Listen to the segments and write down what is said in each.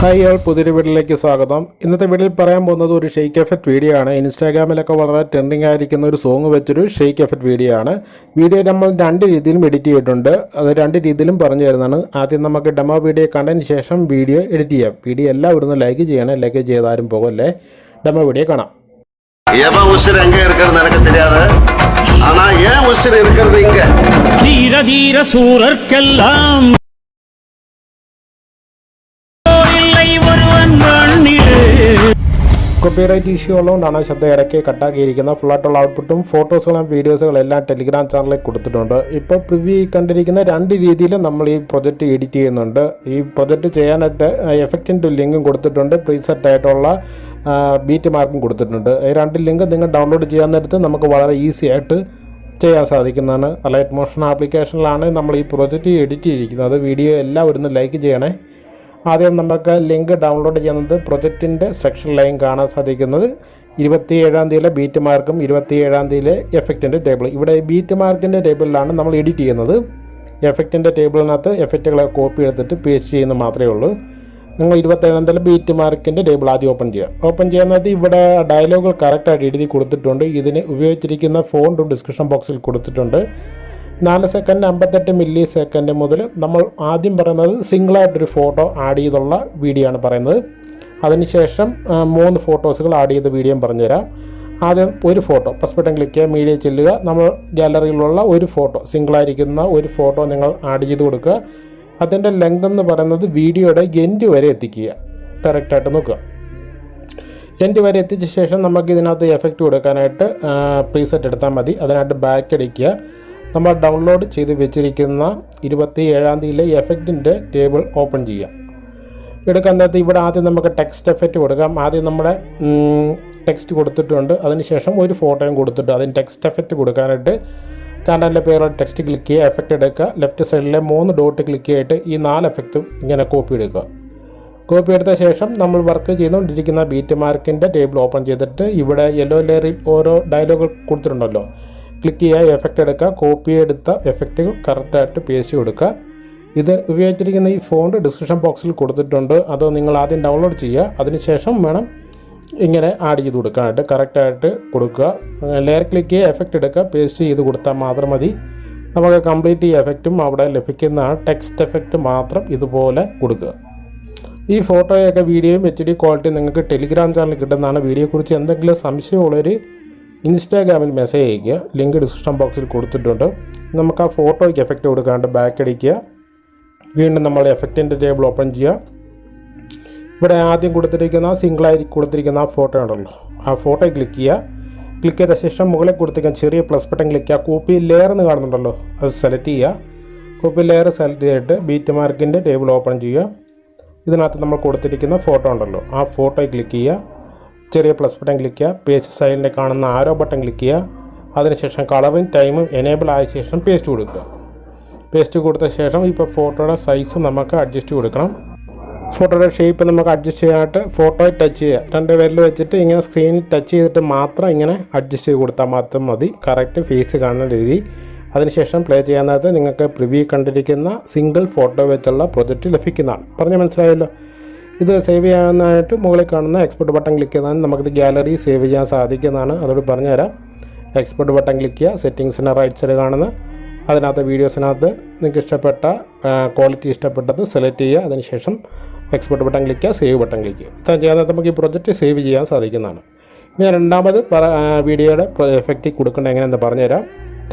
Hi ആൾ പുതിയൊരു വീഡിയോയിലേക്ക് സ്വാഗതം ഇന്നത്തെ വീഡിയോയിൽ പറയാൻ പോകുന്നത് ഒരു ഷെയ്ക്ക് എഫക്റ്റ് വീഡിയോ ആണ് ഇൻസ്റ്റാഗ്രാമിലൊക്കെ വളരെ ട്രെൻഡിങ് ആയിരിക്കുന്ന ഒരു സോങ് വെച്ചൊരു ഷെയ്ക്ക് എഫക്റ്റ് വീഡിയോ ആണ് വീഡിയോ നമ്മൾ രണ്ട് രീതിയിലും എഡിറ്റ് ചെയ്തിട്ടുണ്ട് അത് രണ്ട് രീതിയിലും പറഞ്ഞു തരുന്നതാണ് ആദ്യം നമുക്ക് ഡെമോ വീഡിയോ കണ്ടതിന് ശേഷം വീഡിയോ എഡിറ്റ് ചെയ്യാം വീഡിയോ എല്ലാവരും ഒന്ന് ലൈക്ക് ചെയ്യണം ലൈക്ക് ചെയ്താലും പോകല്ലേ ഡെമോ വീഡിയോ കാണാം எவன் உசுர் எங்க இருக்கிறது எனக்கு தெரியாது ஆனா ஏன் உசுர் இருக்கிறது இங்க தீர தீர சூரர்க்கெல்லாம் കോപ്പിറൈറ്റ് ഇഷ്യൂ ഉള്ളതുകൊണ്ടാണ് ശബ്ദം ഇടയ്ക്ക് കട്ടാക്കിയിരിക്കുന്നത് ഫുള്ളായിട്ടുള്ള ഔട്ട്പുട്ടും ഫോട്ടോസുകളും വീഡിയോസുകളും എല്ലാം ടെലിഗ്രാം ചാനലിൽ കൊടുത്തിട്ടുണ്ട്. ഇപ്പോൾ പ്രിവ്യൂ കണ്ടിരിക്കുന്ന രണ്ട് രീതിയിലും നമ്മൾ ഈ പ്രൊജക്റ്റ് എഡിറ്റ് ചെയ്യുന്നുണ്ട്. ഈ പ്രൊജക്റ്റ് ചെയ്യാനായിട്ട് എഫക്റ്റിന്റെ ലിങ്കും കൊടുത്തിട്ടുണ്ട്. പ്രീസെറ്റ് ആയിട്ടുള്ള ബീറ്റ് മാർക്കും കൊടുത്തിട്ടുണ്ട്. ഈ രണ്ട് ലിങ്ക് നിങ്ങൾ ഡൗൺലോഡ് ചെയ്യാൻ നേരത്ത് നമുക്ക് വളരെ ഈസി ആയിട്ട് ചെയ്യാൻ സാധിക്കുന്നതാണ്. അലൈറ്റ് മോഷൻ ആപ്ലിക്കേഷനിലാണ് നമ്മൾ ഈ പ്രൊജക്റ്റ് എഡിറ്റ് ചെയ്തിരിക്കുന്നത്. വീഡിയോ എല്ലാം എല്ലാവരും ലൈക്ക് ചെയ്യണേ. ആദ്യം നമുക്ക് ലിങ്ക് ഡൗൺലോഡ് ചെയ്യുന്നത് പ്രൊജക്റ്റിന്റെ സെക്ഷൻ ലൈൻ കാണാൻ സാധിക്കുന്നത്. ഇരുപത്തി ഏഴാം തീയതിയിലെ ബീറ്റ് മാർക്കും ഇരുപത്തി ഏഴാം തീയതിയിലെ എഫക്റ്റിന്റെ ടേബിൾ ഇവിടെ ബീറ്റ് മാർക്കിന്റെ ടേബിളിലാണ് നമ്മൾ എഡിറ്റ് ചെയ്യുന്നത്. എഫക്റ്റിന്റെ ടേബിളിനകത്ത് എഫക്റ്റുകളെ കോപ്പി എടുത്തിട്ട് പേസ്റ്റ് ചെയ്യുന്നത് മാത്രമേ ഉള്ളൂ. നിങ്ങൾ ഇരുപത്തേഴാം തീയതി ബീറ്റ് മാർക്കിന്റെ ടേബിൾ ആദ്യം ഓപ്പൺ ചെയ്യുക. ഓപ്പൺ ചെയ്യുന്നത് ഇവിടെ ഡയലോഗുകൾ കറക്റ്റായിട്ട് എഴുതി കൊടുത്തിട്ടുണ്ട്. ഇതിന് ഉപയോഗിച്ചിരിക്കുന്ന ഫോണ്ടും ഡിസ്ക്രിപ്ഷൻ ബോക്സിൽ കൊടുത്തിട്ടുണ്ട്. നാല് സെക്കൻഡ് അമ്പത്തെട്ട് മില്ലി സെക്കൻഡ് മുതൽ നമ്മൾ ആദ്യം പറയുന്നത് സിംഗിളായിട്ടൊരു ഫോട്ടോ ആഡ് ചെയ്തുള്ള വീഡിയോ ആണ് പറയുന്നത്. അതിനുശേഷം മൂന്ന് ഫോട്ടോസുകൾ ആഡ് ചെയ്ത വീഡിയോ പറഞ്ഞുതരാം. ആദ്യം ഒരു ഫോട്ടോ ഫസ്റ്റ് ബട്ടൺ ക്ലിക്ക് ചെയ്യുക മീഡിയ ചെല്ലുക. നമ്മൾ ഗാലറിയിലുള്ള ഒരു ഫോട്ടോ സിംഗിളായിരിക്കുന്ന ഒരു ഫോട്ടോ നിങ്ങൾ ആഡ് ചെയ്ത് കൊടുക്കുക. അതിന്റെ ലെങ്ത് എന്ന് പറയുന്നത് വീഡിയോയുടെ എൻഡ് വരെ എത്തിക്കുക. കറക്റ്റായിട്ട് നോക്കുക. എൻഡ് വരെ എത്തിച്ച ശേഷം നമുക്ക് ഇതിനകത്ത് എഫക്റ്റ് കൊടുക്കാനായിട്ട് പ്രീസെറ്റ് എടുത്താൽ മതി. അതിനായിട്ട് ബാക്ക് അടിക്കുക. നമ്മൾ ഡൗൺലോഡ് ചെയ്ത് വെച്ചിരിക്കുന്ന ഇരുപത്തി ഏഴാം തീയതിയിലെ എഫക്റ്റിന്റെ ടേബിൾ ഓപ്പൺ ചെയ്യാം. എടുക്കുന്നത് ഇവിടെ ആദ്യം നമുക്ക് ടെക്സ്റ്റ് എഫക്റ്റ് കൊടുക്കാം. ആദ്യം നമ്മുടെ ടെക്സ്റ്റ് കൊടുത്തിട്ടുണ്ട്. അതിനുശേഷം ഒരു ഫോട്ടോയും കൊടുത്തിട്ട് അതിന് ടെക്സ്റ്റ് എഫക്റ്റ് കൊടുക്കാനായിട്ട് ചാനലിന്റെ പേരുള്ള ടെക്സ്റ്റ് ക്ലിക്ക് ചെയ്യുക എഫക്റ്റ് എടുക്കുക. ലെഫ്റ്റ് സൈഡിലെ മൂന്ന് ഡോട്ട് ക്ലിക്ക് ചെയ്തിട്ട് ഈ നാല് എഫക്റ്റും ഇങ്ങനെ കോപ്പി എടുക്കുക. കോപ്പി എടുത്ത ശേഷം നമ്മൾ വർക്ക് ചെയ്തുകൊണ്ടിരിക്കുന്ന ബീറ്റ് മാർക്കിന്റെ ടേബിൾ ഓപ്പൺ ചെയ്തിട്ട് ഇവിടെ യെല്ലോ ലെയറിൽ ഓരോ ഡയലോഗുകൾ കൊടുത്തിട്ടുണ്ടല്ലോ. ക്ലിക്ക് ചെയ്യുക എഫക്റ്റ് എടുക്കുക കോപ്പി എടുത്ത എഫക്റ്റുകൾ കറക്റ്റായിട്ട് പേസ്റ്റ് കൊടുക്കുക ഇത് ഉപയോഗിച്ചിരിക്കുന്ന ഈ ഫോണ്ട് ഡിസ്ക്രിപ്ഷൻ ബോക്സിൽ കൊടുത്തിട്ടുണ്ട്. അത് നിങ്ങൾ ആദ്യം ഡൗൺലോഡ് ചെയ്യുക അതിനുശേഷം വേണം ഇങ്ങനെ ആഡ് ചെയ്ത് കൊടുക്കാനായിട്ട് കറക്റ്റായിട്ട് കൊടുക്കുക ലെയർ ക്ലിക്ക് ചെയ്യുക എഫക്റ്റ് എടുക്കുക പേസ്റ്റ് ചെയ്ത് കൊടുത്താൽ മാത്രം മതി. നമുക്ക് കംപ്ലീറ്റ് ഈ എഫക്റ്റും അവിടെ ലഭിക്കുന്ന ടെക്സ്റ്റ് എഫക്റ്റ് മാത്രം ഇതുപോലെ കൊടുക്കുക. ഈ ഫോട്ടോയൊക്കെ വീഡിയോയും എച്ച് ഡി ക്വാളിറ്റി നിങ്ങൾക്ക് ടെലിഗ്രാം ചാനലിൽ കിട്ടുന്നതാണ്. വീഡിയോയെക്കുറിച്ച് എന്തെങ്കിലും സംശയമുള്ളവർ ഇൻസ്റ്റാഗ്രാമിൽ മെസ്സേജ് അയക്കുക ലിങ്ക് ഡിസ്ക്രിപ്ഷൻ ബോക്സിൽ കൊടുത്തിട്ടുണ്ട്. നമുക്ക് ആ ഫോട്ടോയ്ക്ക് എഫക്റ്റ് കൊടുക്കാണ്ട് ബാക്ക് അടിക്കുക. വീണ്ടും നമ്മൾ എഫക്റ്റിന്റെ ടേബിൾ ഓപ്പൺ ചെയ്യുക. ഇവിടെ ആദ്യം കൊടുത്തിരിക്കുന്ന സിംഗിളായി കൊടുത്തിരിക്കുന്ന ആ ഫോട്ടോ ഉണ്ടല്ലോ. ആ ഫോട്ടോ ക്ലിക്ക് ചെയ്യുക. ക്ലിക്ക് ചെയ്ത ശേഷം മുകളിൽ കൊടുത്തിരിക്കുന്ന ചെറിയ പ്ലസ് ബട്ടൺ ക്ലിക്ക് ചെയ്യുക. കോപ്പി ലെയർ എന്ന് കാണുന്നുണ്ടല്ലോ. അത് സെലക്ട് ചെയ്യുക. കോപ്പി ലെയർ സെലക്ട് ചെയ്തിട്ട് ബീറ്റ് മാർക്കിന്റെ ടേബിൾ ഓപ്പൺ ചെയ്യുക. ഇതിനകത്ത് നമ്മൾ കൊടുത്തിരിക്കുന്ന ഫോട്ടോ ഉണ്ടല്ലോ. ആ ഫോട്ടോയിൽ ക്ലിക്ക് ചെയ്യുക. ചെറിയ പ്ലസ് ബട്ടൺ ക്ലിക്ക് ചെയ്യുക. പേജ് സൈഡിന്റെ കാണുന്ന ആരോ ബട്ടൺ ക്ലിക്ക് ചെയ്യുക. അതിനുശേഷം കളറും ടൈമും എനേബിൾ ആയ ശേഷം പേസ്റ്റ് കൊടുക്കുക. പേസ്റ്റ് കൊടുത്ത ശേഷം ഇപ്പോൾ ഫോട്ടോയുടെ സൈസ് നമുക്ക് അഡ്ജസ്റ്റ് കൊടുക്കണം. ഫോട്ടോയുടെ ഷേപ്പ് നമുക്ക് അഡ്ജസ്റ്റ് ചെയ്യാനായിട്ട് ഫോട്ടോ ടച്ച് ചെയ്യുക. രണ്ട് വിരൽ വെച്ചിട്ട് ഇങ്ങനെ സ്ക്രീനിൽ ടച്ച് ചെയ്തിട്ട് മാത്രം ഇങ്ങനെ അഡ്ജസ്റ്റ് ചെയ്ത് കൊടുത്താൽ മാത്രം മതി. കറക്റ്റ് ഫേസ് കാണുന്ന രീതി. അതിനുശേഷം പ്ലേ ചെയ്യാൻ നിങ്ങൾക്ക് പ്രിവ്യൂ കണ്ടിരിക്കുന്ന സിംഗിൾ ഫോട്ടോ വെച്ചുള്ള പ്രൊജക്റ്റ് ലഭിക്കുന്നതാണ്. പറഞ്ഞ് മനസ്സിലായല്ലോ? ഇത് സേവ് ചെയ്യാനായിട്ട് മുകളിൽ കാണുന്ന എക്സ്പോർട്ട് ബട്ടൺ ക്ലിക്ക് ചെയ്താൽ നമുക്കിത് ഗാലറി സേവ് ചെയ്യാൻ സാധിക്കുന്നതാണ്. അതോട് പറഞ്ഞുതരാം. എക്സ്പോർട്ട് ബട്ടൺ ക്ലിക്ക് ചെയ്യുക സെറ്റിങ്സിന്റെ റൈറ്റ് സൈഡ് കാണുന്ന അതിനകത്ത് വീഡിയോസിനകത്ത് നിങ്ങൾക്ക് ഇഷ്ടപ്പെട്ട ക്വാളിറ്റി ഇഷ്ടപ്പെട്ടത് സെലക്ട് ചെയ്യുക അതിനുശേഷം എക്സ്പോർട്ട് ബട്ടൺ ക്ലിക്ക് ചെയ്യുക സേവ് ബട്ടൺ ക്ലിക്ക് ചെയ്യുക. ഇത്രയും ചെയ്യാതെ നമുക്ക് ഈ പ്രൊജക്റ്റ് സേവ് ചെയ്യാൻ സാധിക്കുന്നതാണ്. ഇനി രണ്ടാമത് വീഡിയോയുടെ എഫക്റ്റ് കൊടുക്കേണ്ട എങ്ങനെയെന്ന് പറഞ്ഞുതരാം.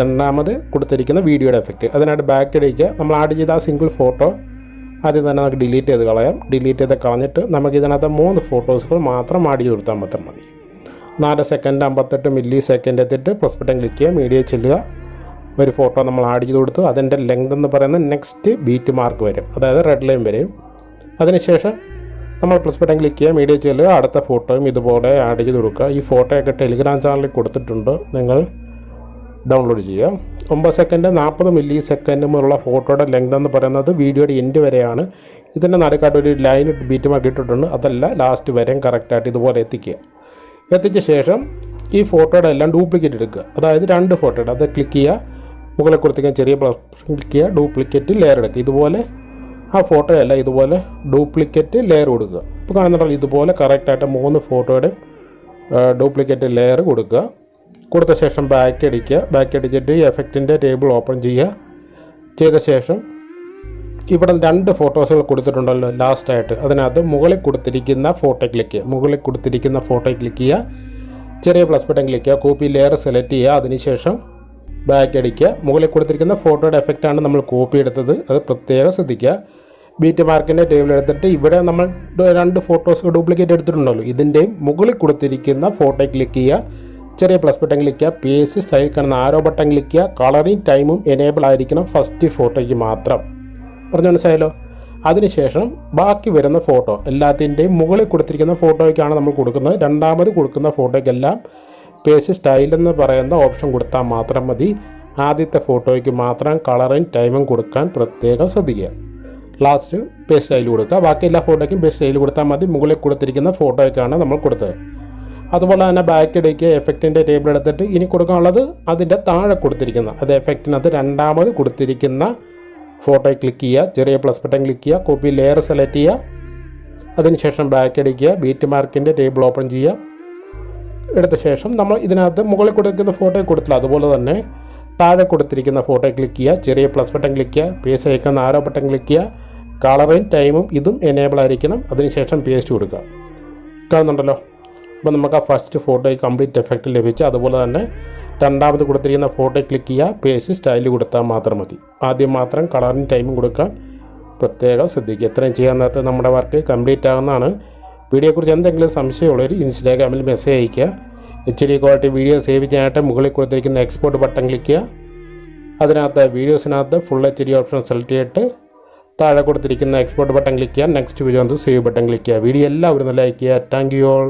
രണ്ടാമത് കൊടുത്തിരിക്കുന്ന വീഡിയോയുടെ എഫക്റ്റ് അതിനായിട്ട് ബാക്ക് അടിക്കുക നമ്മൾ ആഡ് ചെയ്ത ആ സിംഗിൾ ഫോട്ടോ ആദ്യം തന്നെ നമുക്ക് ഡിലീറ്റ് ചെയ്ത് കളയാം. ഡിലീറ്റ് ചെയ്ത് കളഞ്ഞിട്ട് നമുക്ക് ഇതിനകത്ത് മൂന്ന് ഫോട്ടോസുകൾ മാത്രം ആഡ് ചെയ്ത് കൊടുത്താൽ മാത്രം മതി. നാല് സെക്കൻഡ് അമ്പത്തെട്ട് മില്ലി സെക്കൻഡ് എത്തിയിട്ട് പ്ലസ് ബട്ടൺ ക്ലിക്ക് ചെയ്യുക മീഡിയ ചെല്ലുക. ഒരു ഫോട്ടോ നമ്മൾ ആഡ് ചെയ്ത് കൊടുത്തു. അതിന്റെ ലെങ്ത് എന്ന് പറയുന്നത് നെക്സ്റ്റ് ബീറ്റ് മാർക്ക് വരും. അതായത് റെഡ് ലൈൻ വരും അതിനുശേഷം നമ്മൾ പ്ലസ് ബട്ടൺ ക്ലിക്ക് ചെയ്യുക മീഡിയ ചെല്ലുക. അടുത്ത ഫോട്ടോയും ഇതുപോലെ ആഡ് ചെയ്ത് കൊടുക്കുക. ഈ ഫോട്ടോയൊക്കെ ടെലിഗ്രാം ചാനലിൽ കൊടുത്തിട്ടുണ്ട്. നിങ്ങൾ ഡൗൺലോഡ് ചെയ്യുക. ഒമ്പത് സെക്കൻഡ് നാൽപ്പത് മില്ലി സെക്കൻഡുമുള്ള ഫോട്ടോയുടെ ലെങ്ത് എന്ന് പറയുന്നത് വീഡിയോയുടെ എൻഡ് വരെയാണ്. ഇതിന്റെ നടുക്കായിട്ട് ഒരു ലൈൻ ബീറ്റ് മാർക്ക് ഇട്ടിട്ടുണ്ട് അതല്ല ലാസ്റ്റ് വരെയും കറക്റ്റായിട്ട് ഇതുപോലെ എത്തിക്കുക. എത്തിച്ച ശേഷം ഈ ഫോട്ടോയുടെ എല്ലാം ഡ്യൂപ്ലിക്കേറ്റ് എടുക്കുക. അതായത് രണ്ട് ഫോട്ടോയുടെ അത് ക്ലിക്ക് ചെയ്യുക. മുകളിൽ കൊടുത്തിരിക്കുന്ന ചെറിയ പ്ലസ് ക്ലിക്ക് ചെയ്യുക. ഡ്യൂപ്ലിക്കേറ്റ് ലെയർ എടുക്കുക. ഇതുപോലെ ആ ഫോട്ടോയല്ല ഇതുപോലെ ഡ്യൂപ്ലിക്കേറ്റ് ലെയർ കൊടുക്കുക. ഇപ്പോൾ കാണുന്നുണ്ടല്ലോ ഇതുപോലെ കറക്റ്റായിട്ട് മൂന്ന് ഫോട്ടോയുടെ ഡ്യൂപ്ലിക്കേറ്റ് ലെയർ കൊടുക്കുക. കൊടുത്ത ശേഷം ബാക്ക് അടിക്കുക. ബാക്ക് അടിച്ചിട്ട് എഫക്റ്റിന്റെ ടേബിൾ ഓപ്പൺ ചെയ്യുക. ചെയ്ത ശേഷം ഇവിടെ രണ്ട് ഫോട്ടോസുകൾ കൊടുത്തിട്ടുണ്ടല്ലോ ലാസ്റ്റായിട്ട് അതിനകത്ത് മുകളിൽ കൊടുത്തിരിക്കുന്ന ഫോട്ടോ ക്ലിക്ക് ചെയ്യുക. മുകളിൽ കൊടുത്തിരിക്കുന്ന ഫോട്ടോ ക്ലിക്ക് ചെയ്യുക. ചെറിയ പ്ലസ് ബട്ടൺ ക്ലിക്ക് ചെയ്യുക. കോപ്പി ലെയർ സെലക്ട് ചെയ്യുക. അതിനുശേഷം ബാക്ക് അടിക്കുക. മുകളിൽ കൊടുത്തിരിക്കുന്ന ഫോട്ടോയുടെ എഫക്റ്റാണ് നമ്മൾ കോപ്പി എടുത്തത്. അത് പ്രത്യേകം ശ്രദ്ധിക്കുക. ബീറ്റ് മാർക്കിന്റെ ടേബിൾ എടുത്തിട്ട് ഇവിടെ നമ്മൾ രണ്ട് ഫോട്ടോസ് ഡ്യൂപ്ലിക്കേറ്റ് എടുത്തിട്ടുണ്ടല്ലോ. ഇതിന്റെയും മുകളിൽ കൊടുത്തിരിക്കുന്ന ഫോട്ടോ ക്ലിക്ക് ചെയ്യുക. ചെറിയ പ്ലസ് ബട്ടൺ ക്ലിക്ക് ചെയ്യുക പി എസ് സൈഡിൽ കാണുന്ന ആരോ ബട്ടൺ ക്ലിക്ക് ചെയ്യുക കളറിങ് ടൈമും എനേബിൾ ആയിരിക്കണം ഫസ്റ്റ് ഫോട്ടോയ്ക്ക് മാത്രം. പറഞ്ഞു മനസ്സിലായല്ലോ? അതിനുശേഷം ബാക്കി വരുന്ന ഫോട്ടോ എല്ലാത്തിന്റെയും മുകളിൽ കൊടുത്തിരിക്കുന്ന ഫോട്ടോയ്ക്കാണ് നമ്മൾ കൊടുക്കുന്നത്. രണ്ടാമത് കൊടുക്കുന്ന ഫോട്ടോയ്ക്കെല്ലാം പേസ് സ്റ്റൈൽ എന്ന് പറയുന്ന ഓപ്ഷൻ കൊടുത്താൽ മാത്രം മതി. ആദ്യത്തെ ഫോട്ടോയ്ക്ക് മാത്രം കളറും ടൈമും കൊടുക്കാൻ പ്രത്യേകം ശ്രദ്ധിക്കുക. ലാസ്റ്റ് പേസ് സ്റ്റൈൽ കൊടുക്കുക. ബാക്കി എല്ലാ ഫോട്ടോയ്ക്കും പേസ് സ്റ്റൈൽ കൊടുത്താൽ മതി. മുകളിൽ കൊടുത്തിരിക്കുന്ന ഫോട്ടോയ്ക്കാണ് നമ്മൾ കൊടുത്തത്. അതുപോലെ തന്നെ ബാക്ക് അടിക്കുക എഫക്റ്റിന്റെ ടേബിൾ എടുത്തിട്ട് ഇനി കൊടുക്കാനുള്ളത് അതിന്റെ താഴെ കൊടുത്തിരിക്കുന്ന അത് എഫക്റ്റിനകത്ത് രണ്ടാമത് കൊടുത്തിരിക്കുന്ന ഫോട്ടോ ക്ലിക്ക് ചെയ്യുക ചെറിയ പ്ലസ് ബട്ടൺ ക്ലിക്ക് ചെയ്യുക കോപ്പി ലെയർ സെലക്ട് ചെയ്യുക. അതിനുശേഷം ബാക്ക് അടിക്കുക ബീറ്റ് മാർക്കിന്റെ ടേബിൾ ഓപ്പൺ ചെയ്യുക. എടുത്ത ശേഷം നമ്മൾ ഇതിനകത്ത് മുകളിൽ കൊടുക്കുന്ന ഫോട്ടോ കൊടുത്തില്ല അതുപോലെ തന്നെ താഴെ കൊടുത്തിരിക്കുന്ന ഫോട്ടോ ക്ലിക്ക് ചെയ്യുക ചെറിയ പ്ലസ് ബട്ടൺ ക്ലിക്ക് ചെയ്യുക പേസ് അയക്കുന്ന ആരോ ബട്ടൺ ക്ലിക്ക് ചെയ്യുക കളറും ടൈമും ഇതും എനേബിൾ ആയിരിക്കണം. അതിനുശേഷം പേസ്റ്റ് കൊടുക്കുക. കാണുന്നുണ്ടല്ലോ? അപ്പോൾ നമുക്ക് ആ ഫസ്റ്റ് ഫോട്ടോയ്ക്ക് കംപ്ലീറ്റ് എഫക്റ്റ് ലഭിച്ചു അതുപോലെ തന്നെ രണ്ടാമത് കൊടുത്തിരിക്കുന്ന ഫോട്ടോ ക്ലിക്ക് ചെയ്യുക പേസ് സ്റ്റൈൽ കൊടുത്താൽ മാത്രം മതി. ആദ്യം മാത്രം കളറിന് ടൈമും കൊടുക്കാൻ പ്രത്യേകം ശ്രദ്ധിക്കുക. ഇത്രയും ചെയ്യാൻ നേരത്തെ നമ്മുടെ വർക്ക് കംപ്ലീറ്റ് ആകുന്നതാണ് വീഡിയോയെക്കുറിച്ച് എന്തെങ്കിലും സംശയമുള്ളവർ ഇൻസ്റ്റാഗ്രാമിൽ മെസ്സേജ് അയയ്ക്കുക. H D quality video save ചെയ്യാനായിട്ട് മുകളിൽ കൊടുത്തിരിക്കുന്ന എക്സ്പോർട്ട് ബട്ടൺ ക്ലിക്ക് ചെയ്യുക. അതിനകത്ത് വീഡിയോസിനകത്ത് full H D option select ചെയ്തിട്ട് താഴെ കൊടുത്തിരിക്കുന്ന എക്സ്പോർട്ട് ബട്ടൺ ക്ലിക്ക് ചെയ്യുക. Next video save button click ചെയ്യുക. വീഡിയോ എല്ലാവരും ലൈക്ക് ചെയ്യുക. Thank you all